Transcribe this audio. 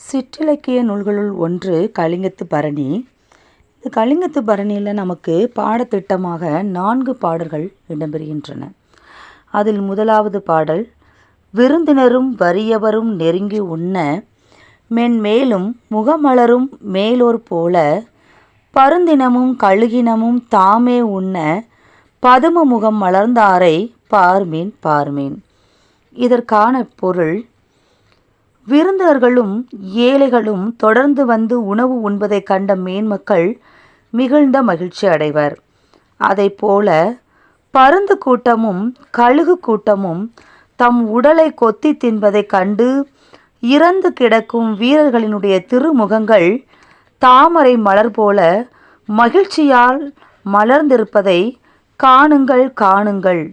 சிற்றிலக்கிய நூல்களுள் ஒன்று கலிங்கத்து பரணி. இந்த கலிங்கத்து பரணியில் நமக்கு பாடத்திட்டமாக நான்கு பாடல்கள் இடம்பெறுகின்றன. அதில் முதலாவது பாடல் விருந்தினரும் வறியவரும் நெருங்கி உண்ண மென்மேலும் முகமலரும் மேலோர் போல பருந்தினமும் கழுகினமும் தாமே உண்ண பதும முகம் மலர்ந்தாரை பார்மீன் பார்மீன். இதற்கான பொருள் விருந்தினர்களும் ஏழைகளும் தொடர்ந்து வந்து உணவு உண்பதைக் கண்ட மேன்மக்கள் மிகுந்த மகிழ்ச்சி அடைவர். போல பருந்து கூட்டமும் கழுகு கூட்டமும் தம் உடலை கொத்தி தின்பதைக் கண்டு இறந்து கிடக்கும் வீரர்களினுடைய திருமுகங்கள் தாமரை மலர் போல மகிழ்ச்சியால் மலர்ந்திருப்பதை காணுங்கள் காணுங்கள்.